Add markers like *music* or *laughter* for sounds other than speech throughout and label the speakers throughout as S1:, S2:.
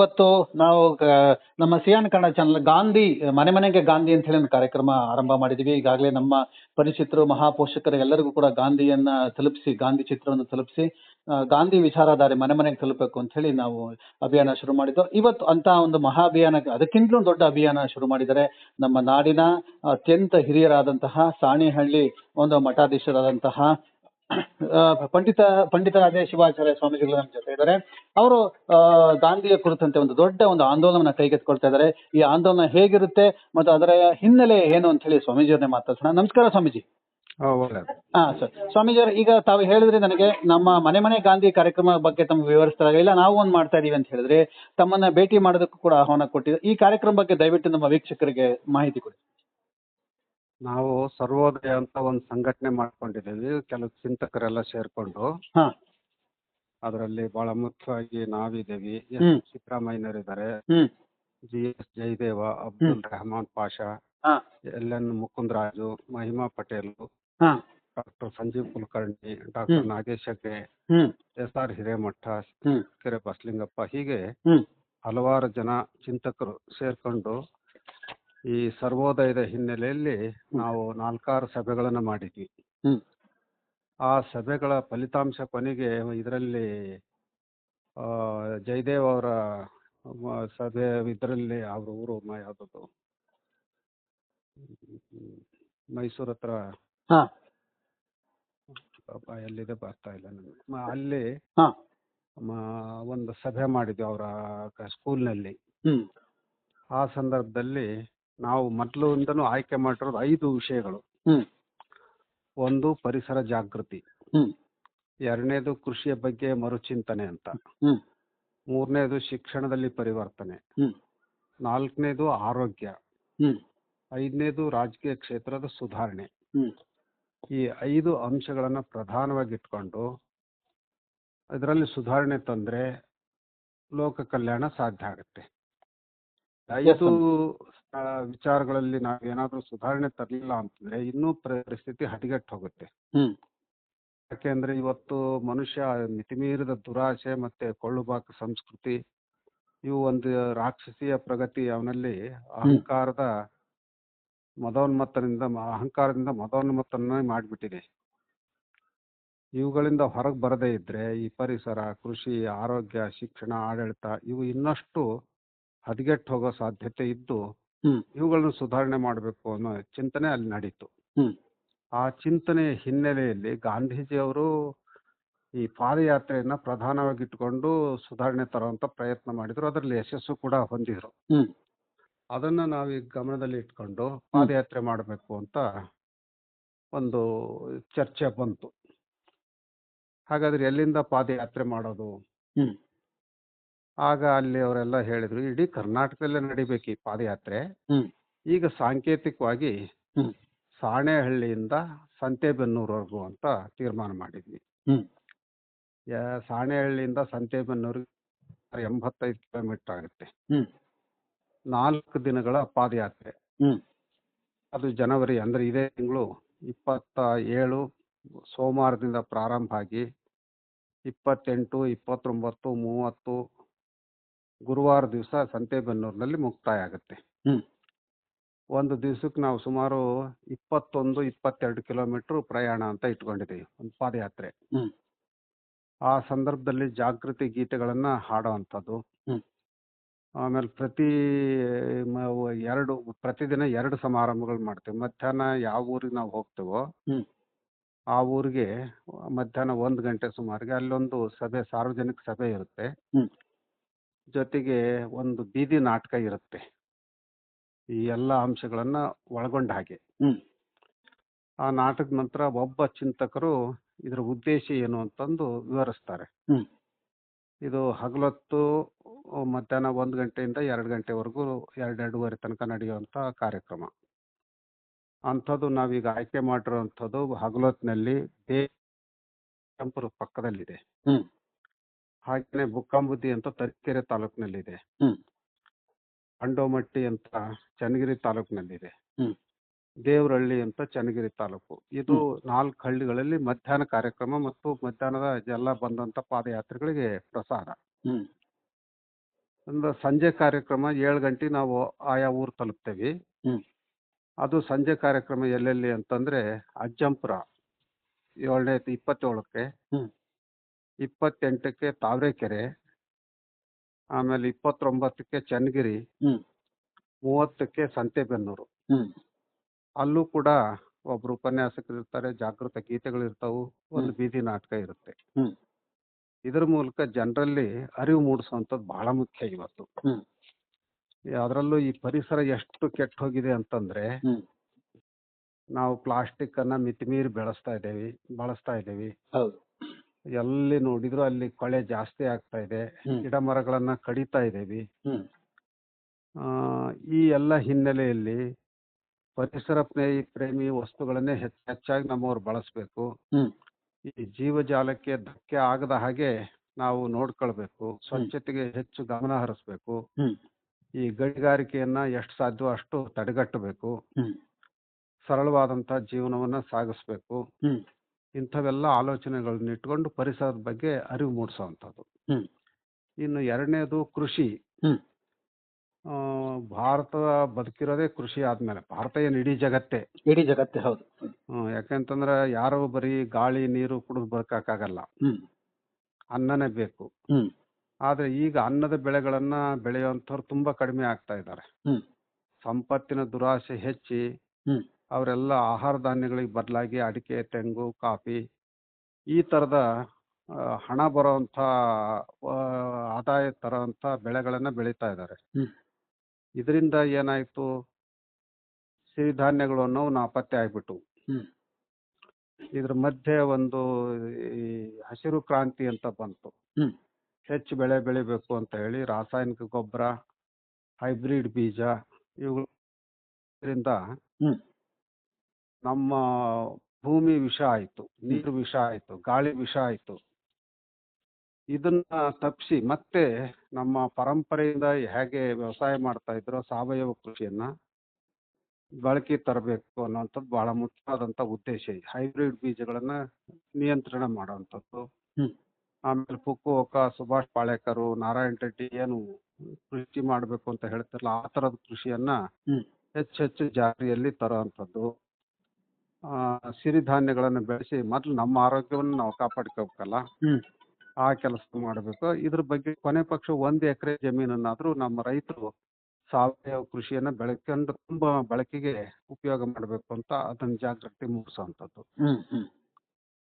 S1: ಇವತ್ತು ನಾವು ನಮ್ಮ ಸಿಯಾನ್ ಕನ್ನಡ ಚಾನಲ್ ಗಾಂಧಿ, ಮನೆ ಮನೆಗೆ ಗಾಂಧಿ ಅಂತ ಹೇಳಿ ಒಂದು ಕಾರ್ಯಕ್ರಮ ಆರಂಭ ಮಾಡಿದೀವಿ. ಈಗಾಗಲೇ ನಮ್ಮ ಪರಿಚಿತರು, ಮಹಾಪೋಷಕರು ಎಲ್ಲರಿಗೂ ಕೂಡ ಗಾಂಧಿಯನ್ನ ತಲುಪಿಸಿ, ಗಾಂಧಿ ಚಿತ್ರವನ್ನು ತಲುಪಿಸಿ ಗಾಂಧಿ ವಿಚಾರಧಾರೆ ಮನೆ ಮನೆಗೆ ತಲುಪಬೇಕು ಅಂತ ಹೇಳಿ ನಾವು ಅಭಿಯಾನ ಶುರು ಮಾಡಿದ್ದು. ಇವತ್ತು ಅಂತ ಒಂದು ಮಹಾ ಅಭಿಯಾನ, ಅದಕ್ಕಿಂತಲೂ ದೊಡ್ಡ ಅಭಿಯಾನ ಶುರು ಮಾಡಿದರೆ ನಮ್ಮ ನಾಡಿನ ಅತ್ಯಂತ ಹಿರಿಯರಾದಂತಹ ಸಾಣಿಹಳ್ಳಿ, ಒಂದು ಮಠಾಧೀಶರಾದಂತಹ ಪಂಡಿತ ಪಂಡಿತರಾದ ಶಿವಾಚಾರ್ಯ ಸ್ವಾಮೀಜಿಗಳು ನಮ್ಮ ಜೊತೆ ಇದ್ದಾರೆ. ಅವರು ಗಾಂಧಿಯ ಕುರಿತಂತೆ ಒಂದು ದೊಡ್ಡ ಒಂದು ಆಂದೋಲನ ಕೈಗೆತ್ತಿಕೊಳ್ತಾ ಇದ್ದಾರೆ. ಈ ಆಂದೋಲನ ಹೇಗಿರುತ್ತೆ ಮತ್ತು ಅದರ ಹಿನ್ನೆಲೆ ಏನು ಅಂತ ಹೇಳಿ ಸ್ವಾಮೀಜಿಯವ್ರನ್ನೇ ಮಾತಾಡ್ಸೋಣ. ನಮಸ್ಕಾರ ಸ್ವಾಮೀಜಿ. ಹಾ ಸರ್. ಸ್ವಾಮೀಜಿಯವ್ರ ಈಗ ತಾವು ಹೇಳಿದ್ರೆ ನನಗೆ ನಮ್ಮ ಮನೆ ಮನೆ ಗಾಂಧಿ ಕಾರ್ಯಕ್ರಮ ಬಗ್ಗೆ ತಮ್ಗೆ ವಿವರಿಸ್ತಾರೆ ಇಲ್ಲ ನಾವು ಒಂದು ಮಾಡ್ತಾ ಇದೀವಿ ಅಂತ ಹೇಳಿದ್ರೆ ತಮ್ಮನ್ನ ಭೇಟಿ ಮಾಡೋದಕ್ಕೂ ಕೂಡ ಆಹ್ವಾನ ಕೊಟ್ಟಿದ್ದೆ. ಈ ಕಾರ್ಯಕ್ರಮ ಬಗ್ಗೆ ದಯವಿಟ್ಟು ನಮ್ಮ ವೀಕ್ಷಕರಿಗೆ ಮಾಹಿತಿ ಕೊಡಿ.
S2: ನಾವು ಸರ್ವೋದಯ ಅಂತ ಒಂದು ಸಂಘಟನೆ ಮಾಡ್ಕೊಂಡಿದ್ದೀವಿ. ಕೆಲವು ಚಿಂತಕರೆಲ್ಲ ಸೇರ್ಕೊಂಡು.
S1: ಹಾ.
S2: ಅದರಲ್ಲಿ ಬಹಳ ಮುಖ್ಯವಾಗಿ ನಾವಿದ್ದೇವೆ.
S1: ಹ್ಮ್.
S2: ಸಿದ್ದರಾಮಯ್ಯನವರಿದ್ದಾರೆ
S1: ಹ್ಮ್.
S2: ಜಿ ಎಸ್ ಜಯದೇವ ಅಬ್ದುಲ್ ರೆಹಮಾನ್ ಪಾಷಾ
S1: ಹಾ.
S2: ಎಲ್ ಎನ್ ಮುಕುಂದರಾಜು ಮಹಿಮಾ ಪಟೇಲ್
S1: ಹಾ.
S2: ಡಾಕ್ಟರ್ ಸಂಜೀವ್ ಕುಲಕರ್ಣಿ ಡಾಕ್ಟರ್
S1: ಹ್ಮ್.
S2: ನಾಗೇಶ್ ಹೆಗ್ಡೆ
S1: ಹ್ಮ್.
S2: ಎಸ್ ಆರ್ ಹಿರೇಮಠ
S1: ಹ್ಮ್.
S2: ಕೆರೆ ಬಸಲಿಂಗಪ್ಪ ಹೀಗೆ
S1: ಹ್ಮ್.
S2: ಹಲವಾರು ಜನ ಚಿಂತಕರು ಸೇರ್ಕೊಂಡು ಈ ಸರ್ವೋದಯದ ಹಿನ್ನೆಲೆಯಲ್ಲಿ ನಾವು ನಾಲ್ಕಾರು ಸಭೆಗಳನ್ನು ಮಾಡಿದ್ವಿ. ಆ ಸಭೆಗಳ ಫಲಿತಾಂಶ ಕೊನೆಗೆ ಇದರಲ್ಲಿ ಜಯದೇವ್ ಅವರ ಸಭೆ ಇದರಲ್ಲಿ ಅವ್ರ ಊರು ಯಾವ್ದು ಮೈಸೂರು ಹತ್ರ. ಎಲ್ಲಿದೆ ಬರ್ತಾ ಇಲ್ಲ ನನಗೆ. ಅಲ್ಲಿ ಒಂದು ಸಭೆ ಮಾಡಿದ್ವಿ ಅವರ ಸ್ಕೂಲ್ನಲ್ಲಿ. ಆ ಸಂದರ್ಭದಲ್ಲಿ ನಾವು ಮೊದಲಿಂದನೂ ಆಯ್ಕೆ ಮಾಡಿರೋದು ಐದು ವಿಷಯಗಳು.
S1: ಹ್ಮ್.
S2: ಒಂದು ಪರಿಸರ ಜಾಗೃತಿ.
S1: ಹ್ಮ್.
S2: ಎರಡನೇದು ಕೃಷಿಯ ಬಗ್ಗೆ ಮರುಚಿಂತನೆ ಅಂತ.
S1: ಹ್ಮ್.
S2: ಮೂರನೇದು ಶಿಕ್ಷಣದಲ್ಲಿ ಪರಿವರ್ತನೆ.
S1: ಹ್ಮ್.
S2: ನಾಲ್ಕನೇದು ಆರೋಗ್ಯ.
S1: ಹ್ಮ್.
S2: ಐದನೇದು ರಾಜಕೀಯ ಕ್ಷೇತ್ರದ ಸುಧಾರಣೆ.
S1: ಹ್ಮ್.
S2: ಈ ಐದು ಅಂಶಗಳನ್ನ ಪ್ರಧಾನವಾಗಿ ಇಟ್ಕೊಂಡು ಇದರಲ್ಲಿ ಸುಧಾರಣೆ ತಂದ್ರೆ ಲೋಕ ಕಲ್ಯಾಣ ಸಾಧ್ಯ ಆಗುತ್ತೆ. ಐದು ವಿಚಾರಗಳಲ್ಲಿ ನಾವೇನಾದ್ರೂ ಸುಧಾರಣೆ ತರಲಿಲ್ಲ ಅಂತಂದ್ರೆ ಇನ್ನೂ ಪರಿಸ್ಥಿತಿ ಹದಗೆಟ್ಟು ಹೋಗುತ್ತೆ ಯಾಕೆಂದ್ರೆ ಇವತ್ತು ಮನುಷ್ಯ ಮಿತಿಮೀರಿದ ದುರಾಸೆ ಮತ್ತೆ ಕೊಳ್ಳುಬಾಕ ಸಂಸ್ಕೃತಿ ಇವು ಒಂದು ರಾಕ್ಷಸೀಯ ಪ್ರಗತಿ ಅವನಲ್ಲಿ ಅಹಂಕಾರದ ಮದೋನ್ಮತ್ತನಿಂದ ಅಹಂಕಾರದಿಂದ ಮದೋನ್ಮತ್ತನ ಮಾಡಿಬಿಟ್ಟಿದೆ. ಇವುಗಳಿಂದ ಹೊರಗೆ ಬರದೇ ಇದ್ರೆ ಈ ಪರಿಸರ ಕೃಷಿ ಆರೋಗ್ಯ ಶಿಕ್ಷಣ ಆಡಳಿತ ಇವು ಇನ್ನಷ್ಟು ಹದಗೆಟ್ಟು ಹೋಗೋ ಸಾಧ್ಯತೆ ಇದ್ದು
S1: ಹ್ಮ್.
S2: ಇವುಗಳನ್ನು ಸುಧಾರಣೆ ಮಾಡಬೇಕು ಅನ್ನೋ ಚಿಂತನೆ ಅಲ್ಲಿ ನಡೀತು.
S1: ಹ್ಮ್.
S2: ಆ ಚಿಂತನೆಯ ಹಿನ್ನೆಲೆಯಲ್ಲಿ ಗಾಂಧೀಜಿಯವರು ಈ ಪಾದಯಾತ್ರೆಯನ್ನ ಪ್ರಧಾನವಾಗಿ ಇಟ್ಕೊಂಡು ಸುಧಾರಣೆ ತರುವಂತ ಪ್ರಯತ್ನ ಮಾಡಿದ್ರು. ಅದರಲ್ಲಿ ಯಶಸ್ಸು ಕೂಡ ಹೊಂದಿದ್ರು.
S1: ಹ್ಮ್.
S2: ಅದನ್ನ ನಾವೀಗ ಗಮನದಲ್ಲಿ ಇಟ್ಕೊಂಡು ಪಾದಯಾತ್ರೆ ಮಾಡಬೇಕು ಅಂತ ಒಂದು ಚರ್ಚೆ ಬಂತು. ಹಾಗಾದ್ರೆ ಎಲ್ಲಿಂದ ಪಾದಯಾತ್ರೆ ಮಾಡೋದು?
S1: ಹ್ಮ್.
S2: ಆಗ ಅಲ್ಲಿ ಅವರೆಲ್ಲ ಹೇಳಿದ್ರು ಇಡೀ ಕರ್ನಾಟಕದಲ್ಲೇ ನಡಿಬೇಕು ಈ ಪಾದಯಾತ್ರೆ.
S1: ಹ್ಮ್.
S2: ಈಗ ಸಾಂಕೇತಿಕವಾಗಿ
S1: ಹ್ಮ್.
S2: ಸಾಣೆಹಳ್ಳಿಯಿಂದ ಸಂತೆಬೆನ್ನೂರ್ವರೆಗೂ ಅಂತ ತೀರ್ಮಾನ ಮಾಡಿದ್ವಿ.
S1: ಹ್ಮ್.
S2: ಯಾ- ಸಾಣೆಹಳ್ಳಿಯಿಂದ ಸಂತೆಬೆನ್ನೂರಿಗೆ ಎಂಬತ್ತೈದು ಕಿಲೋಮೀಟರ್ ಆಗುತ್ತೆ.
S1: ಹ್ಮ್.
S2: ನಾಲ್ಕು ದಿನಗಳ ಪಾದಯಾತ್ರೆ.
S1: ಹ್ಮ್.
S2: ಅದು ಜನವರಿ ಅಂದ್ರೆ ಇದೇ ತಿಂಗಳು ಇಪ್ಪತ್ತ ಏಳು ಸೋಮವಾರದಿಂದ ಪ್ರಾರಂಭ ಆಗಿ ಇಪ್ಪತ್ತೆಂಟು ಇಪ್ಪತ್ತೊಂಬತ್ತು ಮೂವತ್ತು ಗುರುವಾರ ದಿವಸ ಸಂತೆಬೆನ್ನೂರಿನಲ್ಲಿ ಮುಕ್ತಾಯ ಆಗುತ್ತೆ ಒಂದು ದಿವಸಕ್ಕೆ ನಾವು ಸುಮಾರು ಇಪ್ಪತ್ತೊಂದು ಇಪ್ಪತ್ತೆರಡು ಕಿಲೋಮೀಟರ್ ಪ್ರಯಾಣ ಅಂತ ಇಟ್ಕೊಂಡಿದ್ದೀವಿ ಒಂದು ಪಾದಯಾತ್ರೆ. ಆ ಸಂದರ್ಭದಲ್ಲಿ ಜಾಗೃತಿ ಗೀತೆಗಳನ್ನ ಹಾಡೋವಂಥದ್ದು. ಆಮೇಲೆ ಪ್ರತಿ ಎರಡು ಪ್ರತಿದಿನ ಎರಡು ಸಮಾರಂಭಗಳು ಮಾಡ್ತೇವೆ. ಮಧ್ಯಾಹ್ನ ಯಾವ ಊರಿಗೆ ನಾವು ಹೋಗ್ತೇವೋ ಆ ಊರಿಗೆ ಮಧ್ಯಾಹ್ನ ಒಂದು ಗಂಟೆ ಸುಮಾರಿಗೆ ಅಲ್ಲೊಂದು ಸಭೆ ಸಾರ್ವಜನಿಕ ಸಭೆ ಇರುತ್ತೆ. ಜೊತೆಗೆ ಒಂದು ಬೀದಿ ನಾಟಕ ಇರುತ್ತೆ. ಈ ಎಲ್ಲ ಅಂಶಗಳನ್ನ ಒಳಗೊಂಡ ಹಾಗೆ. ಆ ನಾಟಕದ ನಂತರ ಒಬ್ಬ ಚಿಂತಕರು ಇದರ ಉದ್ದೇಶ ಏನು ಅಂತಂದು ವಿವರಿಸ್ತಾರೆ. ಇದು ಹಗಲೊತ್ತು ಮಧ್ಯಾಹ್ನ ಒಂದು ಗಂಟೆಯಿಂದ ಎರಡು ಗಂಟೆವರೆಗೂ ಎರಡು ಎರಡೂವರೆ ತನಕ ನಡೆಯುವಂತ ಕಾರ್ಯಕ್ರಮ. ಅಂಥದ್ದು ನಾವೀಗ ಆಯ್ಕೆ ಮಾಡಿರುವಂಥದ್ದು ಹಗಲೊತ್ತಿನಲ್ಲಿ ಬೇಂಪುರ ಪಕ್ಕದಲ್ಲಿದೆ. ಹಾಗೆಯೇ ಬುಕ್ಕಾಂಬುದ್ದಿ ಅಂತ ತರೀಕೆರೆ ತಾಲೂಕಿನಲ್ಲಿದೆ.
S1: ಹ್ಮ್.
S2: ಅಂಡೋಮಟ್ಟಿ ಅಂತ ಚನ್ನಗಿರಿ ತಾಲೂಕಿನಲ್ಲಿದೆ.
S1: ಹ್ಮ್.
S2: ದೇವರಹಳ್ಳಿ ಅಂತ ಚನ್ನಗಿರಿ ತಾಲೂಕು. ಇದು ನಾಲ್ಕು ಹಳ್ಳಿಗಳಲ್ಲಿ ಮಧ್ಯಾಹ್ನ ಕಾರ್ಯಕ್ರಮ ಮತ್ತು ಮಧ್ಯಾಹ್ನದ ಎಲ್ಲ ಬಂದಂತ ಪಾದಯಾತ್ರೆಗಳಿಗೆ ಪ್ರಸಾರ.
S1: ಹ್ಮ್.
S2: ಒಂದು ಸಂಜೆ ಕಾರ್ಯಕ್ರಮ ಏಳು ಗಂಟೆ ನಾವು ಆಯಾ ಊರು ತಲುಪ್ತೇವೆ.
S1: ಹ್ಮ್.
S2: ಅದು ಸಂಜೆ ಕಾರ್ಯಕ್ರಮ ಎಲ್ಲೆಲ್ಲಿ ಅಂತಂದ್ರೆ ಅಜ್ಜಂಪುರ ಏಳನೇ ಇಪ್ಪತ್ತೇಳಕ್ಕೆ
S1: ಹ್ಮ್.
S2: ಇಪ್ಪತ್ತೆಂಟಕ್ಕೆ ತಾವರೆಕೆರೆ ಆಮೇಲೆ ಇಪ್ಪತ್ತೊಂಬತ್ತಕ್ಕೆ ಚನ್ನಗಿರಿ
S1: ಹ್ಮ್.
S2: ಮೂವತ್ತಕ್ಕೆ ಸಂತೆಬೆನ್ನೂರು
S1: ಹ್ಮ್
S2: ಅಲ್ಲೂ ಕೂಡ ಒಬ್ರು ಉಪನ್ಯಾಸಕರು ಇರ್ತಾರೆ ಜಾಗೃತ ಗೀತೆಗಳು ಇರ್ತಾವು ಒಂದು ಬೀದಿ ನಾಟಕ ಇರುತ್ತೆ
S1: ಹ್ಮ್.
S2: ಇದ್ರ ಮೂಲಕ ಜನರಲ್ಲಿ ಅರಿವು ಮೂಡಿಸುವಂಥದ್ದು ಬಹಳ ಮುಖ್ಯ ಇವತ್ತು
S1: ಹ್ಮ್.
S2: ಅದರಲ್ಲೂ ಈ ಪರಿಸರ ಎಷ್ಟು ಕೆಟ್ಟ ಹೋಗಿದೆ ಅಂತಂದ್ರೆ
S1: ಹ್ಮ್.
S2: ನಾವು ಪ್ಲಾಸ್ಟಿಕ್ ಅನ್ನ ಮಿತಿಮೀರಿ ಬೆಳೆಸ್ತಾ ಇದ್ದೇವೆ ಬಳಸ್ತಾ ಇದ್ದೇವೆ
S1: ಹೌದು
S2: ಎಲ್ಲಿ ನೋಡಿದ್ರು ಅಲ್ಲಿ ಕೊಳೆ ಜಾಸ್ತಿ ಆಗ್ತಾ ಇದೆ
S1: ಹ್ಮ್.
S2: ಗಿಡ ಮರಗಳನ್ನ ಕಡಿತಾ ಇದ್ದೀವಿ.
S1: ಹ್ಮ್.
S2: ಆ, ಈ ಎಲ್ಲ ಹಿನ್ನೆಲೆಯಲ್ಲಿ ಪರಿಸರ ಪ್ರೇಮಿ ಪ್ರೇಮಿ ವಸ್ತುಗಳನ್ನೇ ಹೆಚ್ಚು ಹೆಚ್ಚಾಗಿ ನಮ್ಮವ್ರು ಬಳಸಬೇಕು.
S1: ಹ್ಮ್.
S2: ಈ ಜೀವಜಾಲಕ್ಕೆ ಧಕ್ಕೆ ಆಗದ ಹಾಗೆ ನಾವು ನೋಡ್ಕೊಳ್ಬೇಕು. ಸ್ವಚ್ಛತೆಗೆ ಹೆಚ್ಚು ಗಮನ ಹರಿಸ್ಬೇಕು.
S1: ಹ್ಮ್.
S2: ಈ ಗಣಿಗಾರಿಕೆಯನ್ನ ಎಷ್ಟು ಸಾಧ್ಯವೋ ಅಷ್ಟು ತಡೆಗಟ್ಟಬೇಕು.
S1: ಹ್ಮ್.
S2: ಸರಳವಾದಂತಹ ಜೀವನವನ್ನ ಸಾಗಿಸ್ಬೇಕು.
S1: ಹ್ಮ್.
S2: ಇಂಥವೆಲ್ಲ ಆಲೋಚನೆಗಳನ್ನ ಇಟ್ಕೊಂಡು ಪರಿಸರದ ಬಗ್ಗೆ ಅರಿವು ಮೂಡಿಸುವಂಥದ್ದು.
S1: ಹ್ಮ್.
S2: ಇನ್ನು ಎರಡನೇದು ಕೃಷಿ.
S1: ಹ್ಮ್.
S2: ಆ, ಭಾರತ ಬದುಕಿರೋದೇ ಕೃಷಿ ಆದ್ಮೇಲೆ. ಭಾರತ ಏನು ಇಡೀ ಜಗತ್ತೇ.
S1: ಇಡೀ ಜಗತ್ತೇ ಹೌದು.
S2: ಹ್ಮ್, ಯಾಕೆಂತಂದ್ರೆ ಯಾರು ಬರೀ ಗಾಳಿ ನೀರು ಕುಡಿದು ಬದುಕಕ್ಕಾಗಲ್ಲ.
S1: ಹ್ಮ್.
S2: ಅನ್ನನೇ ಬೇಕು.
S1: ಹ್ಮ್.
S2: ಆದ್ರೆ ಈಗ ಅನ್ನದ ಬೆಳೆಗಳನ್ನ ಬೆಳೆಯುವಂಥವ್ರು ತುಂಬಾ ಕಡಿಮೆ ಆಗ್ತಾ ಇದ್ದಾರೆ.
S1: ಹ್ಮ್.
S2: ಸಂಪತ್ತಿನ ದುರಾಸೆ ಹೆಚ್ಚಿ
S1: ಹ್ಮ್.
S2: ಅವರೆಲ್ಲ ಆಹಾರ ಧಾನ್ಯಗಳಿಗೆ ಬದಲಾಗಿ ಅಡಿಕೆ ತೆಂಗು ಕಾಫಿ ಈ ತರದ ಹಣ ಬರುವಂತ ಆದಾಯ ತರುವಂತ ಬೆಳೆಗಳನ್ನ ಬೆಳೀತಾ ಇದ್ದಾರೆ ಇದರಿಂದ ಏನಾಯ್ತು ಸಿರಿಧಾನ್ಯಗಳು ಅನ್ನೋವು ನಾಪತ್ತೆ ಆಗ್ಬಿಟ್ಟು. ಇದ್ರ ಮಧ್ಯೆ ಒಂದು ಈ ಹಸಿರು ಕ್ರಾಂತಿ ಅಂತ ಬಂತು. ಹೆಚ್ಚು ಬೆಳೆ ಬೆಳಿಬೇಕು ಅಂತ ಹೇಳಿ ರಾಸಾಯನಿಕ ಗೊಬ್ಬರ ಹೈಬ್ರಿಡ್ ಬೀಜ ಇವುಗಳಿಂದ. ನಮ್ಮ ಭೂಮಿ ವಿಷ ಆಯಿತು ನೀರು ವಿಷ ಆಯಿತು ಗಾಳಿ ವಿಷ ಆಯಿತು ಇದನ್ನ ತಪ್ಪಿಸಿ ಮತ್ತೆ ನಮ್ಮ ಪರಂಪರೆಯಿಂದ ಹೇಗೆ ವ್ಯವಸಾಯ ಮಾಡ್ತಾ ಇದ್ರೋ ಸಾವಯವ ಕೃಷಿಯನ್ನ ಬಳಕೆ ತರಬೇಕು ಅನ್ನೋಂಥದ್ದು ಬಹಳ ಮುಖ್ಯವಾದಂತ ಉದ್ದೇಶ ಇದೆ ಹೈಬ್ರಿಡ್ ಬೀಜಗಳನ್ನ ನಿಯಂತ್ರಣ ಮಾಡುವಂಥದ್ದು. ಆಮೇಲೆ ಪುಕ್ಕುವಕ ಸುಭಾಷ್ ಪಾಳೇಕರು ನಾರಾಯಣ ರೆಡ್ಡಿ ಏನು ಕೃಷಿ ಮಾಡಬೇಕು ಅಂತ ಹೇಳ್ತಾರಲ್ಲ ಆ ತರದ ಕೃಷಿಯನ್ನ. ಹೆಚ್ಚು ಹೆಚ್ಚು ಜಾರಿಯಲ್ಲಿ ತರುವಂಥದ್ದು ಆ, ಸಿರಿಧಾನ್ಯಗಳನ್ನು ಬೆಳೆಸಿ ಮೊದಲು ನಮ್ಮ ಆರೋಗ್ಯವನ್ನು ನಾವು ಕಾಪಾಡ್ಕೋಬೇಕಲ್ಲ. ಆ ಕೆಲಸ ಮಾಡಬೇಕು ಇದ್ರ ಬಗ್ಗೆ ಕೊನೆ ಪಕ್ಷ ಒಂದು ಎಕರೆ ಜಮೀನನ್ನಾದ್ರೂ ನಮ್ಮ ರೈತರು ಸಾವಯವ ಕೃಷಿಯನ್ನ ಬೆಳಕೊಂಡು ತುಂಬಾ ಬಳಕೆಗೆ ಉಪಯೋಗ ಮಾಡಬೇಕು ಅಂತ ಅದನ್ನ ಜಾಗೃತಿ ಮೂಡಿಸುವಂಥದ್ದು
S1: ಹ್ಮ್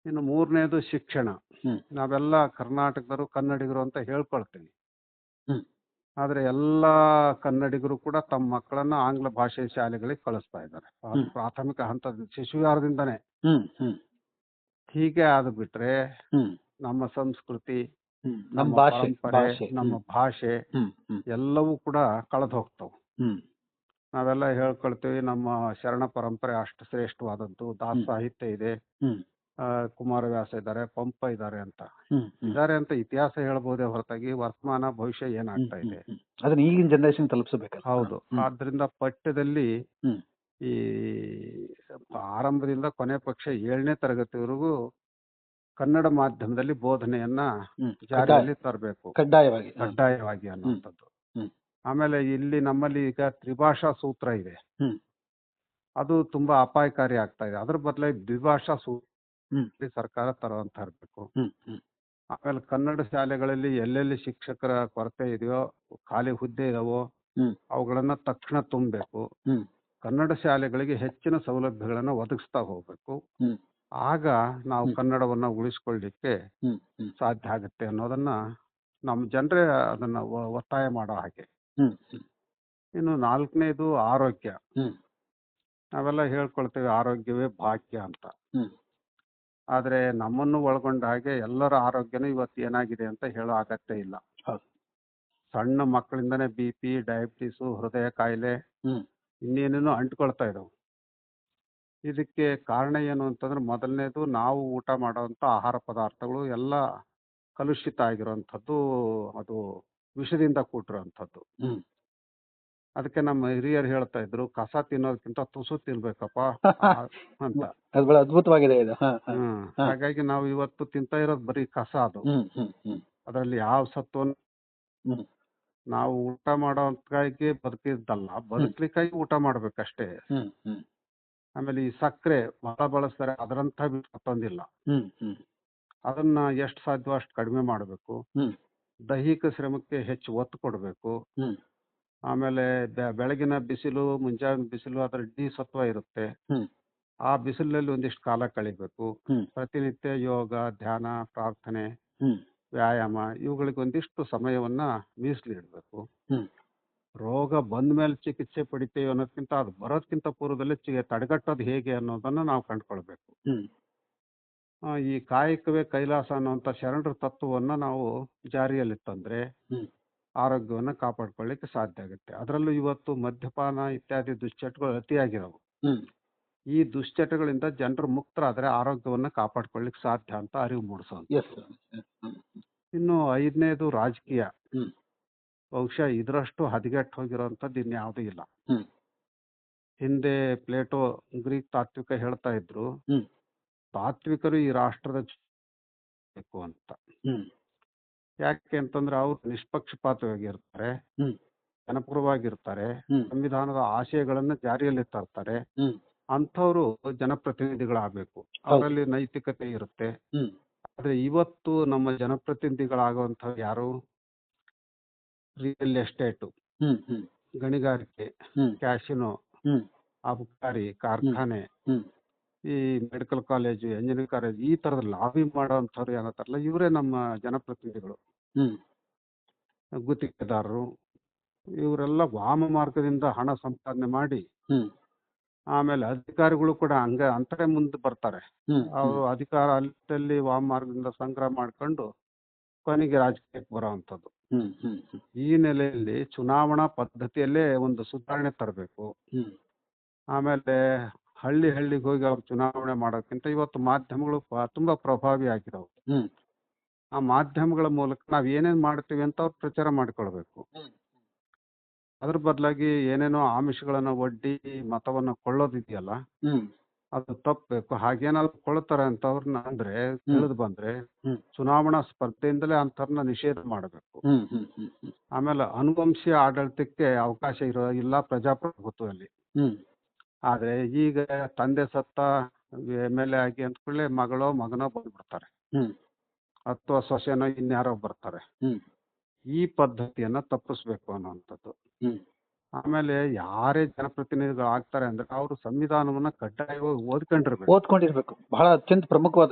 S2: ಇನ್ನು ಮೂರನೇದು ಶಿಕ್ಷಣ. ನಾವೆಲ್ಲ ಕರ್ನಾಟಕದವರು ಕನ್ನಡಿಗರು ಅಂತ ಹೇಳ್ಕೊಳ್ತೀವಿ. ಆದ್ರೆ ಎಲ್ಲ ಕನ್ನಡಿಗರು ಕೂಡ ತಮ್ಮ ಮಕ್ಕಳನ್ನ ಆಂಗ್ಲ ಭಾಷೆ ಶಾಲೆಗಳಿಗೆ ಕಳಿಸ್ತಾ ಇದ್ದಾರೆ. ಅದು ಪ್ರಾಥಮಿಕ ಹಂತ ಶಿಶುವಿಹಾರದಿಂದನೇ. ಹೀಗೆ ಆದ ಬಿಟ್ರೆ ನಮ್ಮ ಸಂಸ್ಕೃತಿ
S1: ನಮ್ಮ ಭಾಷೆ
S2: ಪರಂಪರೆ ನಮ್ಮ ಭಾಷೆ ಎಲ್ಲವೂ ಕೂಡ ಕಳೆದು ಹೋಗ್ತಾವ ನಾವೆಲ್ಲ ಹೇಳ್ಕೊಳ್ತೀವಿ ನಮ್ಮ ಶರಣ ಪರಂಪರೆ ಅಷ್ಟು ಶ್ರೇಷ್ಠವಾದದ್ದು ದಾಸ ಸಾಹಿತ್ಯ ಇದೆ. ಕುಮಾರವ್ಯಾಸ ಇದ್ದಾರೆ ಪಂಪ ಇದ್ದಾರೆ ಅಂತ. ಇದ್ದಾರೆ ಅಂತ ಇತಿಹಾಸ ಹೇಳ್ಬೋದೇ ಹೊರತಾಗಿ ವರ್ತಮಾನ ಭವಿಷ್ಯ ಏನಾಗ್ತಾ ಇದೆ.
S1: ಅದನ್ನ ಈಗಿನ ಜನರೇಷನ್ ತಲುಪಿಸಬೇಕು
S2: ಹೌದು. ಆದ್ರಿಂದ ಪಠ್ಯದಲ್ಲಿ ಈ ಆರಂಭದಿಂದ ಕೊನೆ ಪಕ್ಷ ಏಳನೇ ತರಗತಿವರೆಗೂ ಕನ್ನಡ ಮಾಧ್ಯಮದಲ್ಲಿ ಬೋಧನೆಯನ್ನ. ಜಾರಿಯಲ್ಲಿ ತರಬೇಕು.
S1: ಕಡ್ಡಾಯವಾಗಿ.
S2: ಕಡ್ಡಾಯವಾಗಿ ಅನ್ನುವಂಥದ್ದು. ಆಮೇಲೆ ಇಲ್ಲಿ ನಮ್ಮಲ್ಲಿ ಈಗ ತ್ರಿಭಾಷಾ ಸೂತ್ರ ಇದೆ. ಅದು ತುಂಬಾ ಅಪಾಯಕಾರಿ ಆಗ್ತಾ ಇದೆ. ಅದ್ರ ಬದಲಾಗಿ ದ್ವಿಭಾಷಾ ಸೂತ್ರ. ಸರ್ಕಾರ ತರುವಂತ ಇರಬೇಕು ಆಮೇಲೆ ಕನ್ನಡ ಶಾಲೆಗಳಲ್ಲಿ ಎಲ್ಲೆಲ್ಲಿ ಶಿಕ್ಷಕರ ಕೊರತೆ ಇದೆಯೋ ಖಾಲಿ ಹುದ್ದೆ ಇದಾವೋ. ಅವುಗಳನ್ನ ತಕ್ಷಣ ತುಂಬಬೇಕು. ಕನ್ನಡ ಶಾಲೆಗಳಿಗೆ ಹೆಚ್ಚಿನ ಸೌಲಭ್ಯಗಳನ್ನ ಒದಗಿಸ್ತಾ ಹೋಗ್ಬೇಕು. ಆಗ ನಾವು. ಕನ್ನಡವನ್ನ ಉಳಿಸ್ಕೊಳ್ಳಿಕ್ಕೆ ಸಾಧ್ಯ ಆಗುತ್ತೆ ಅನ್ನೋದನ್ನ ನಮ್ಮ ಜನರೇ ಅದನ್ನ ಒತ್ತಾಯ ಮಾಡೋ ಹಾಗೆ ಇನ್ನು ನಾಲ್ಕನೇದು ಆರೋಗ್ಯ. ನಾವೆಲ್ಲ ಹೇಳ್ಕೊಳ್ತೇವೆ ಆರೋಗ್ಯವೇ ಭಾಗ್ಯ ಅಂತ. ಆದ್ರೆ ನಮ್ಮನ್ನು ಒಳಗೊಂಡ ಹಾಗೆ ಎಲ್ಲರ ಆರೋಗ್ಯನೂ ಇವತ್ತು ಏನಾಗಿದೆ ಅಂತ ಹೇಳೋ ಅಗತ್ಯ ಇಲ್ಲ. ಸಣ್ಣ ಮಕ್ಕಳಿಂದನೇ ಬಿ ಪಿ ಡಯಾಬಿಟಿಸು ಹೃದಯ ಕಾಯಿಲೆ ಇನ್ನೇನೇನು ಅಂಟ್ಕೊಳ್ತಾ ಇದಾವೆ. ಇದಕ್ಕೆ ಕಾರಣ ಏನು ಅಂತಂದ್ರೆ ಮೊದಲನೇದು ನಾವು ಊಟ ಮಾಡುವಂತ ಆಹಾರ ಪದಾರ್ಥಗಳು ಎಲ್ಲ ಕಲುಷಿತ ಆಗಿರುವಂಥದ್ದು ಅದು ವಿಷದಿಂದ ಕೂಟಿರುವಂಥದ್ದು. ಅದಕ್ಕೆ ನಮ್ಮ ಹಿರಿಯರು ಹೇಳ್ತಾ ಇದ್ರು ಕಸ ತಿನ್ನೋದಕ್ಕಿಂತ ತುಸು ತಿನ್ಬೇಕಪ್ಪ. *laughs* ಅಂತ.
S1: ಅದು ಬಹಳ ಅದ್ಭುತವಾಗಿದೆ ಇದು.
S2: ಹ್ಮ್. ಹಾಗಾಗಿ ನಾವು ಇವತ್ತು ತಿಂತಾ ಇರೋದು ಬರೀ ಕಸ ಅದು. ಅದರಲ್ಲಿ ಯಾವ
S1: ಸತ್ವ
S2: ನಾವು ಊಟ ಮಾಡೋದಕ್ಕಾಗಿ ಬದುಕಿದ್ದಲ್ಲ ಬದುಕ್ಲಿಕ್ಕಾಗಿ ಊಟ ಮಾಡ್ಬೇಕಷ್ಟೇ. ಆಮೇಲೆ ಈ ಸಕ್ಕರೆ ಮರ ಬಳಸ್ತಾರೆ ಅದರಂತ ವಿಷ ತಂದಿಲ್ಲ
S1: ಹ್ಮ್ ಹ್ಮ್.
S2: ಅದನ್ನ ಎಷ್ಟು ಸಾಧ್ಯವೋ ಅಷ್ಟು ಕಡಿಮೆ ಮಾಡಬೇಕು. ದೈಹಿಕ ಶ್ರಮಕ್ಕೆ ಹೆಚ್ಚು ಒತ್ತು ಕೊಡಬೇಕು. ಆಮೇಲೆ ಬೆಳಗಿನ ಬಿಸಿಲು ಮುಂಜಾನೆ ಬಿಸಿಲು ಅದರ ಡಿ ಸತ್ವ ಇರುತ್ತೆ. ಆ ಬಿಸಿಲಲ್ಲಿ ಒಂದಿಷ್ಟು ಕಾಲ ಕಳಿಬೇಕು. ಪ್ರತಿನಿತ್ಯ ಯೋಗ ಧ್ಯಾನ ಪ್ರಾರ್ಥನೆ ವ್ಯಾಯಾಮ ಇವುಗಳಿಗೆ ಒಂದಿಷ್ಟು ಸಮಯವನ್ನ ಮೀಸಲಿಡಬೇಕು. ರೋಗ ಬಂದ ಮೇಲೆ ಚಿಕಿತ್ಸೆ ಪಡಿತೇವೆ ಅನ್ನೋದಕ್ಕಿಂತ ಅದು ಬರೋದಕ್ಕಿಂತ ಪೂರ್ವದಲ್ಲಿ ತಡೆಗಟ್ಟೋದು ಹೇಗೆ ಅನ್ನೋದನ್ನ ನಾವು ಕಂಡುಕೊಳ್ಬೇಕು. ಈ ಕಾಯಕವೇ ಕೈಲಾಸ ಅನ್ನುವಂತ ಶರಣರ ತತ್ವವನ್ನ ನಾವು ಜಾರಿಯಲ್ಲಿ ತಂದ್ರೆ. ಆರೋಗ್ಯವನ್ನ ಕಾಪಾಡ್ಕೊಳ್ಳಿಕ್ಕೆ ಸಾಧ್ಯ ಆಗುತ್ತೆ. ಅದರಲ್ಲೂ ಇವತ್ತು ಮದ್ಯಪಾನ ಇತ್ಯಾದಿ ದುಶ್ಚಟಗಳು ಅತಿಯಾಗಿರೋವು. ಈ ದುಶ್ಚಟಗಳಿಂದ ಜನರು ಮುಕ್ತರಾದ್ರೆ ಆರೋಗ್ಯವನ್ನ ಕಾಪಾಡ್ಕೊಳ್ಳಿಕ್ಕೆ ಸಾಧ್ಯ ಅಂತ ಅರಿವು ಮೂಡಿಸೋದು. ಇನ್ನು ಐದನೇದು ರಾಜಕೀಯ. ಬಹುಶಃ ಇದರಷ್ಟು ಹದಗೆಟ್ಟು ಹೋಗಿರೋಂಥದ್ದು ಇನ್ಯಾವುದೂ ಇಲ್ಲ. ಹಿಂದೆ ಪ್ಲೇಟೋ ಗ್ರೀಕ್ ತಾತ್ವಿಕ ಹೇಳ್ತಾ ಇದ್ರು. ತಾತ್ವಿಕರು ಈ ರಾಷ್ಟ್ರದ ಬೇಕು ಅಂತ. ಯಾಕೆ ಅಂತಂದ್ರೆ ಅವ್ರು ನಿಷ್ಪಕ್ಷಪಾತವಾಗಿರ್ತಾರೆ
S1: ಹ್ಮ್.
S2: ಜನಪರವಾಗಿರ್ತಾರೆ
S1: ಹ್ಮ್.
S2: ಸಂವಿಧಾನದ ಆಶಯಗಳನ್ನ ಜಾರಿಯಲ್ಲಿ ತರ್ತಾರೆ
S1: ಹ್ಮ್.
S2: ಅಂಥವ್ರು ಜನಪ್ರತಿನಿಧಿಗಳಾಗಬೇಕು ಅವರಲ್ಲಿ ನೈತಿಕತೆ ಇರುತ್ತೆ
S1: ಹ್ಮ್.
S2: ಆದ್ರೆ ಇವತ್ತು ನಮ್ಮ ಜನಪ್ರತಿನಿಧಿಗಳಾಗುವಂತ ಯಾರು ರಿಯಲ್ ಎಸ್ಟೇಟ್
S1: ಹ್ಮ್. ಹ್ಮ್.
S2: ಗಣಿಗಾರಿಕೆ
S1: ಹ್ಮ್.
S2: ಕ್ಯಾಸಿನೋ
S1: ಹ್ಮ್.
S2: ಅಬಕಾರಿ ಕಾರ್ಖಾನೆ
S1: ಹ್ಮ್.
S2: ಈ ಮೆಡಿಕಲ್ ಕಾಲೇಜು ಇಂಜಿನಿಯರಿಂಗ್ ಕಾಲೇಜ್ ಈ ತರದ ಲಾಬಿ ಮಾಡೋವಂಥವ್ರು ಏನಂತಾರಲ್ಲ ಇವರೇ ನಮ್ಮ ಜನಪ್ರತಿನಿಧಿಗಳು
S1: ಹ್ಮ್.
S2: ಗುತ್ತಿಗೆದಾರರು ಇವರೆಲ್ಲ ವಾಮ ಮಾರ್ಗದಿಂದ ಹಣ ಸಂಪಾದನೆ ಮಾಡಿ. ಆಮೇಲೆ ಅಧಿಕಾರಿಗಳು ಕೂಡ ಹಂಗ ಅಂತರೇ ಮುಂದೆ ಬರ್ತಾರೆ. ಅವರು ಅಧಿಕಾರ ಅಲ್ಲಿ ವಾಮ ಮಾರ್ಗದಿಂದ ಸಂಗ್ರಹ ಮಾಡ್ಕೊಂಡು ಕೊನೆಗೆ ರಾಜಕೀಯಕ್ಕೆ ಬರೋವಂಥದ್ದು. ಈ ನೆಲೆಯಲ್ಲಿ ಚುನಾವಣಾ ಪದ್ಧತಿಯಲ್ಲೇ ಒಂದು ಸುಧಾರಣೆ ತರಬೇಕು. ಆಮೇಲೆ ಹಳ್ಳಿ ಹಳ್ಳಿಗೆ ಹೋಗಿ ಅವ್ರು ಚುನಾವಣೆ ಮಾಡೋಕ್ಕಿಂತ ಇವತ್ತು ಮಾಧ್ಯಮಗಳು ತುಂಬಾ ಪ್ರಭಾವಿ ಆಗಿದಾವೆ ಆ ಮಾಧ್ಯಮಗಳ ಮೂಲಕ ನಾವ್ ಏನೇನ್ ಮಾಡ್ತೀವಿ ಅಂತ ಅವ್ರು ಪ್ರಚಾರ ಮಾಡ್ಕೊಳ್ಬೇಕು. ಅದ್ರ ಬದಲಾಗಿ ಏನೇನೋ ಆಮಿಷಗಳನ್ನ ಒಡ್ಡಿ ಮತವನ್ನ ಕೊಳ್ಳೋದಿದೆಯಲ್ಲ. ಅದು ತಪ್ಪಬೇಕು ಹಾಗೇನಾದ್ರು ಕೊಳ್ತಾರೆ ಅಂತ ಅವ್ರನ್ನ ಅಂದ್ರೆ ತಿಳಿದು ಬಂದ್ರೆ. ಚುನಾವಣಾ ಸ್ಪರ್ಧೆಯಿಂದಲೇ ಅಂತವ್ರನ್ನ ನಿಷೇಧ ಮಾಡಬೇಕು. ಆಮೇಲೆ ಅನುವಂಶೀಯ ಆಡಳಿತಕ್ಕೆ ಅವಕಾಶ ಇರೋ ಇಲ್ಲ ಪ್ರಜಾಪ್ರಭುತ್ವದಲ್ಲಿ. ಆದ್ರೆ ಈಗ ತಂದೆ ಸತ್ತ ಎಂ ಎಲ್ ಎ ಆಗಿ ಅಂದ್ಕೊಳ್ಳೆ ಮಗಳೋ ಮಗನೋ ಬಂದ್ಬಿಡ್ತಾರೆ. ಅಥವಾ ಸೊಸೆನೋ ಇನ್ಯಾರೋ ಬರ್ತಾರೆ. ಈ ಪದ್ಧತಿಯನ್ನ ತಪ್ಪಿಸ್ಬೇಕು ಅನ್ನುವಂಥದ್ದು
S1: ಹ್ಮ್.
S2: ಆಮೇಲೆ ಯಾರೇ ಜನಪ್ರತಿನಿಧಿಗಳು ಆಗ್ತಾರೆ ಅಂದ್ರೆ ಅವರು ಸಂವಿಧಾನವನ್ನ ಕಡ್ಡಾಯವಾಗಿ ಓದ್ಕೊಂಡಿರ್ಬೇಕು
S1: ಓದ್ಕೊಂಡಿರ್ಬೇಕು ಬಹಳ ಅತ್ಯಂತ ಪ್ರಮುಖವಾದ.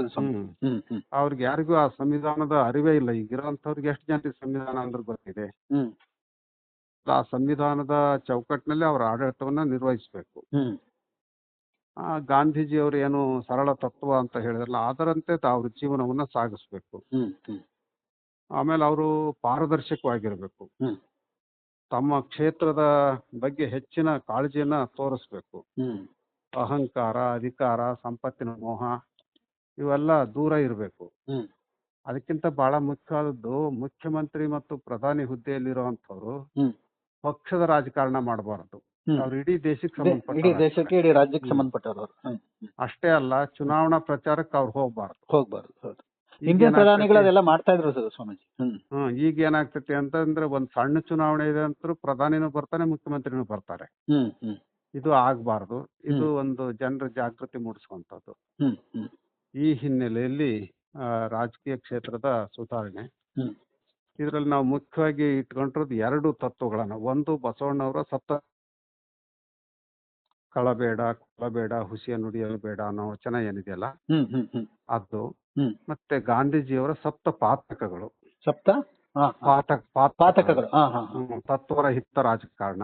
S2: ಅವ್ರಿಗೆ ಯಾರಿಗೂ ಆ ಸಂವಿಧಾನದ ಅರಿವೇ ಇಲ್ಲ ಈಗ ಇರೋಂಥವ್ರಿಗೆ ಎಷ್ಟು ಜನರಿಗೆ ಸಂವಿಧಾನ ಅಂದ್ರೆ ಗೊತ್ತಿದೆ. ಆ ಸಂವಿಧಾನದ ಚೌಕಟ್ಟಿನಲ್ಲಿ ಅವರ ಆಡಳಿತವನ್ನ ನಿರ್ವಹಿಸಬೇಕು. ಗಾಂಧೀಜಿ ಗಾಂಧೀಜಿಯವರು ಏನು ಸರಳ ತತ್ವ ಅಂತ ಹೇಳಿದ್ರಲ್ಲ ಅದರಂತೆ ಅವ್ರ ಜೀವನವನ್ನ ಸಾಗಿಸ್ಬೇಕು. ಆಮೇಲೆ ಅವರು ಪಾರದರ್ಶಕವಾಗಿರ್ಬೇಕು. ತಮ್ಮ ಕ್ಷೇತ್ರದ ಬಗ್ಗೆ ಹೆಚ್ಚಿನ ಕಾಳಜಿಯನ್ನ ತೋರಿಸ್ಬೇಕು. ಅಹಂಕಾರ ಅಧಿಕಾರ ಸಂಪತ್ತಿನ ಮೋಹ ಇವೆಲ್ಲ ದೂರ ಇರಬೇಕು. ಅದಕ್ಕಿಂತ ಬಹಳ ಮುಖ್ಯವಾದದ್ದು ಮುಖ್ಯಮಂತ್ರಿ ಮತ್ತು ಪ್ರಧಾನಿ ಹುದ್ದೆಯಲ್ಲಿರುವಂತವ್ರು. ಪಕ್ಷದ ರಾಜಕಾರಣ ಮಾಡಬಾರದು. ಅವ್ರು ಇಡೀ ದೇಶಕ್ಕೆ
S1: ಇಡೀ-
S2: ಸಂಬಂಧಪಟ್ಟ
S1: ಇಡೀ ದೇಶಕ್ಕೆ ಇಡೀ ರಾಜ್ಯಕ್ಕೆ. ಸಂಬಂಧಪಟ್ಟವರು.
S2: ಅಷ್ಟೇ ಅಲ್ಲ ಚುನಾವಣಾ ಪ್ರಚಾರಕ್ಕೆ ಅವ್ರು ಹೋಗ್ಬಾರ್ದು.
S1: ಹೋಗ್ಬಾರ್ದು ಹೌದು.
S2: ಈಗ
S1: ಹಿಂದಿನ
S2: ಏನಾಗ್ತೈತಿ-
S1: ಪ್ರಧಾನಿಗಳು ಅದೆಲ್ಲ ಮಾಡ್ತಾ ಇದ್ರು ಸರ್ ಸ್ವಾಮೀಜಿ. ಹ್ಮ್.
S2: ಹ್ಮ್ ಈಗ ಏನಾಗ್ತೈತಿ ಅಂತಂದ್ರೆ ಒಂದ್ ಸಣ್ಣ ಚುನಾವಣೆ ಇದೆ ಅಂತೂ ಪ್ರಧಾನಿನೂ ಬರ್ತಾನೆ ಮುಖ್ಯಮಂತ್ರಿನೂ ಬರ್ತಾರೆ.
S1: ಹ್ಮ್ ಹ್ಮ್.
S2: ಇದು ಆಗ್ಬಾರ್ದು. ಇದು ಒಂದು ಜನರ ಜಾಗೃತಿ ಮೂಡಿಸುವಂತದ್ದು
S1: ಹ್ಮ್ ಹ್ಮ್.
S2: ಈ ಹಿನ್ನೆಲೆಯಲ್ಲಿ ಆ, ರಾಜಕೀಯ ಕ್ಷೇತ್ರದ ಸುಧಾರಣೆ.
S1: ಹ್ಮ್.
S2: ಇದರಲ್ಲಿ ನಾವು ಮುಖ್ಯವಾಗಿ ಇಟ್ಕೊಂಡಿರೋದು ಎರಡು ತತ್ವಗಳನ್ನ. ಒಂದು ಬಸವಣ್ಣವರ ಸಪ್ತ ಕಳಬೇಡ ಕೊಳಬೇಡ ಹುಸಿಯ ನುಡಿಯಲು ಬೇಡ ಅನ್ನೋ ವಚನ ಏನಿದೆಯಲ್ಲ? ಅದು. ಮತ್ತೆ ಗಾಂಧೀಜಿಯವರ ಸಪ್ತ ಪಾತಕಗಳು.
S1: ಸಪ್ತ? ಪಾತಕಗಳು. ತತ್ವರ ಹಾ ಹಾ.
S2: ಹ್ಮ್, ತತ್ವರಹಿತ ರಾಜಕಾರಣ.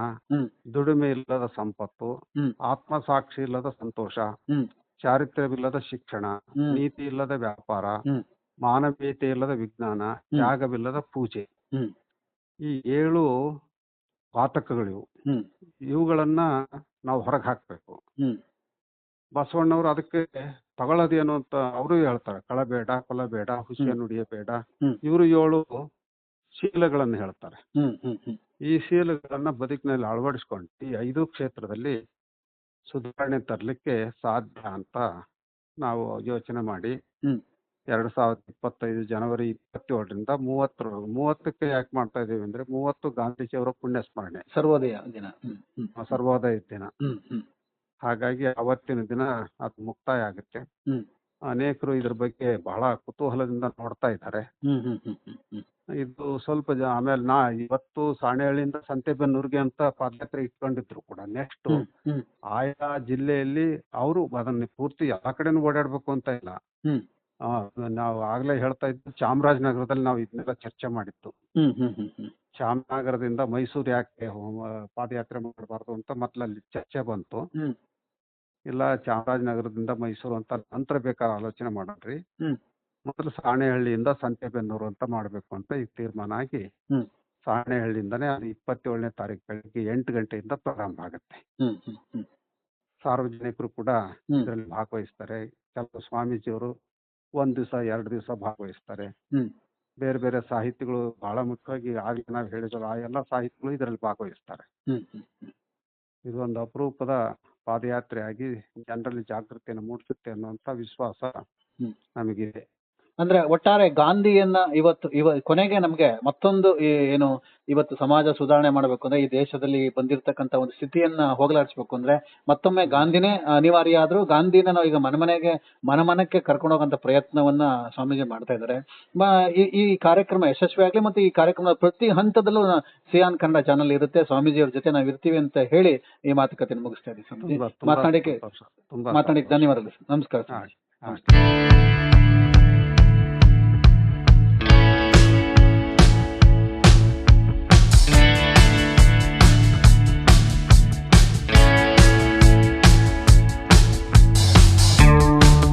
S2: ದುಡಿಮೆ ಇಲ್ಲದ ಸಂಪತ್ತು.
S1: ಆತ್ಮ
S2: ಆತ್ಮಸಾಕ್ಷಿ ಇಲ್ಲದ ಸಂತೋಷ. ಚಾರಿತ್ರ್ಯವಿಲ್ಲದ ಶಿಕ್ಷಣ. ನೀತಿ ಇಲ್ಲದ ವ್ಯಾಪಾರ. ಮಾನವೀಯತೆ ಇಲ್ಲದ ವಿಜ್ಞಾನ ತ್ಯಾಗವಿಲ್ಲದ ಪೂಜೆ. ಈ ಏಳು ಪಾತಕಗಳಿವು ಇವುಗಳನ್ನ ನಾವು ಹೊರಗೆ ಹಾಕ್ಬೇಕು. ಬಸವಣ್ಣವರು ಅದಕ್ಕೆ ತಗೊಳ್ಳೋದೇನು ಅಂತ ಅವರು ಹೇಳ್ತಾರೆ. ಕಳಬೇಡ ಕೊಲಬೇಡ ಹುಸಿಯ. ನುಡಿಯಬೇಡ. ಇವರು ಏಳು ಶೀಲಗಳನ್ನು ಹೇಳ್ತಾರೆ. ಈ ಶೀಲಗಳನ್ನ ಬದುಕಿನಲ್ಲಿ ಅಳವಡಿಸ್ಕೊಂಡು ಈ ಐದು ಕ್ಷೇತ್ರದಲ್ಲಿ ಸುಧಾರಣೆ ತರಲಿಕ್ಕೆ ಸಾಧ್ಯ ಅಂತ ನಾವು ಯೋಚನೆ ಮಾಡಿ. ಎರಡು ಸಾವಿರದ ಇಪ್ಪತ್ತೈದು ಜನವರಿ ಇಪ್ಪತ್ತೇಳರಿಂದ ಮೂವತ್ತರ ಮೂವತ್ತಕ್ಕೆ ಯಾಕೆ ಮಾಡ್ತಾ ಇದ್ದೀವಿ ಅಂದ್ರೆ ಮೂವತ್ತು ಗಾಂಧೀಜಿಯವರ ಪುಣ್ಯ ಸ್ಮರಣೆ
S1: ಸರ್ವೋದಯ ದಿನ.
S2: ಸರ್ವೋದಯ ದಿನ. ಹಾಗಾಗಿ ಅವತ್ತಿನ ದಿನ ಅದು ಮುಕ್ತಾಯ ಆಗುತ್ತೆ. ಅನೇಕರು ಇದ್ರ ಬಗ್ಗೆ ಬಹಳ ಕುತೂಹಲದಿಂದ ನೋಡ್ತಾ ಇದ್ದಾರೆ. ಇದು ಸ್ವಲ್ಪ ಜನ ಆಮೇಲೆ ನಾ ಇವತ್ತು ಸಾಣೆಹಳ್ಳಿಯಿಂದ ಸಂತೆಬೆನ್ನೂರಿಗೆ ಅಂತ ಪಾದಯಾತ್ರೆ ಇಟ್ಕೊಂಡಿದ್ರು ಕೂಡ ನೆಕ್ಸ್ಟ್ ಆಯಾ ಜಿಲ್ಲೆಯಲ್ಲಿ ಅವರು ಅದನ್ನ ಪೂರ್ತಿ ಎಲ್ಲಾ ಕಡೆನೂ ಓಡಾಡ್ಬೇಕು ಅಂತ ಇಲ್ಲ. ನಾವು ಆಗ್ಲೇ ಹೇಳ್ತಾ ಇದ್ದು ಚಾಮರಾಜನಗರದಲ್ಲಿ ನಾವು ಇದನ್ನೆಲ್ಲ ಚರ್ಚೆ ಮಾಡಿತ್ತು
S1: ಹ್ಮ್ ಹ್ಮ್ ಹ್ಮ್ ಹ್ಮ್
S2: ಚಾಮರಾಜನಗರದಿಂದ ಮೈಸೂರು ಯಾಕೆ ಪಾದಯಾತ್ರೆ ಮಾಡಬಾರ್ದು ಅಂತ ಮೊದಲಲ್ಲಿ ಚರ್ಚೆ ಬಂತು
S1: ಹ್ಮ್.
S2: ಇಲ್ಲ ಚಾಮರಾಜನಗರದಿಂದ ಮೈಸೂರು ಅಂತ ನಂತರ ಬೇಕಾದ ಆಲೋಚನೆ ಮಾಡೋಣ್ರಿ
S1: ಹ್ಮ್.
S2: ಮೊದಲು ಸಾಣೆಹಳ್ಳಿಯಿಂದ ಸಂತೆಬೆನ್ನೂರು ಅಂತ ಮಾಡಬೇಕು ಅಂತ ಈಗ ತೀರ್ಮಾನ ಆಗಿ
S1: ಹ್ಮ್.
S2: ಸಾಣೆಹಳ್ಳಿಯಿಂದನೇ ಅದು ಇಪ್ಪತ್ತೇಳನೇ ತಾರೀಕು ಬೆಳಿಗ್ಗೆ ಎಂಟು ಗಂಟೆಯಿಂದ ಪ್ರಾರಂಭ ಆಗುತ್ತೆ
S1: ಹ್ಮ್ ಹ್ಮ್ ಹ್ಮ್
S2: ಸಾರ್ವಜನಿಕರು ಕೂಡ
S1: ಹ್ಮ್.
S2: ಇದರಲ್ಲಿ ಭಾಗವಹಿಸ್ತಾರೆ ಕೆಲವು ಸ್ವಾಮೀಜಿಯವರು ಒಂದ್ ದಿವಸ ಎರಡು ದಿವಸ ಭಾಗವಹಿಸ್ತಾರೆ
S1: ಹ್ಮ್.
S2: ಬೇರೆ ಬೇರೆ ಸಾಹಿತಿಗಳು ಬಹಳ ಮುಖ್ಯವಾಗಿ ಆಗ್ಲೇ ನಾವು ಹೇಳಿದ್ರು ಆ ಎಲ್ಲ ಸಾಹಿತಿಗಳು ಇದರಲ್ಲಿ ಭಾಗವಹಿಸ್ತಾರೆ
S1: ಹ್ಮ್ ಹ್ಮ್ ಹ್ಮ್
S2: ಇದು ಒಂದು ಅಪರೂಪದ ಪಾದಯಾತ್ರೆಯಾಗಿ ಜನರಲ್ಲಿ ಜಾಗೃತಿಯನ್ನು ಮೂಡಿಸುತ್ತೆ ಅನ್ನುವಂತ ವಿಶ್ವಾಸ
S1: ಹ್ಮ್.
S2: ನಮಗಿದೆ
S1: ಅಂದ್ರೆ ಒಟ್ಟಾರೆ ಗಾಂಧಿಯನ್ನ ಇವತ್ತು ಇವ ಕೊನೆಗೆ ನಮ್ಗೆ ಮತ್ತೊಂದು ಏನು ಇವತ್ತು ಸಮಾಜ ಸುಧಾರಣೆ ಮಾಡಬೇಕು ಅಂದ್ರೆ ಈ ದೇಶದಲ್ಲಿ ಬಂದಿರತಕ್ಕಂತ ಒಂದು ಸ್ಥಿತಿಯನ್ನ ಹೋಗಲಾಡಿಸ್ಬೇಕು ಅಂದ್ರೆ ಮತ್ತೊಮ್ಮೆ ಗಾಂಧಿನೇ ಅನಿವಾರ್ಯ ಆದ್ರೂ ಗಾಂಧಿನ ನಾವು ಈಗ ಮನಮನೆಗೆ ಮನಮನಕ್ಕೆ ಮನ ಮನಕ್ಕೆ ಕರ್ಕೊಂಡು ಹೋಗಂತ ಪ್ರಯತ್ನವನ್ನ ಸ್ವಾಮೀಜಿ ಮಾಡ್ತಾ ಇದ್ದಾರೆ. ಈ ಕಾರ್ಯಕ್ರಮ ಯಶಸ್ವಿ ಆಗ್ಲಿ ಮತ್ತೆ ಈ ಕಾರ್ಯಕ್ರಮದ ಪ್ರತಿ ಹಂತದಲ್ಲೂ ಸಿಯಾನ್ ಕನ್ನಡ ಚಾನಲ್ ಇರುತ್ತೆ. ಸ್ವಾಮೀಜಿ ಅವ್ರ ಜೊತೆ ನಾವು ಇರ್ತೀವಿ ಅಂತ ಹೇಳಿ ಈ ಮಾತುಕತೆ ಮುಗಿಸ್ತಾ ಇದ್ದೀವಿ ಸ್ವಾಮೀಜಿ. ಮಾತನಾಡಿಕೆ
S2: ತುಂಬಾ
S1: ಮಾತನಾಡಿಕ್ಕೆ ಧನ್ಯವಾದಗಳು. ನಮಸ್ಕಾರ.
S2: ಹಾ.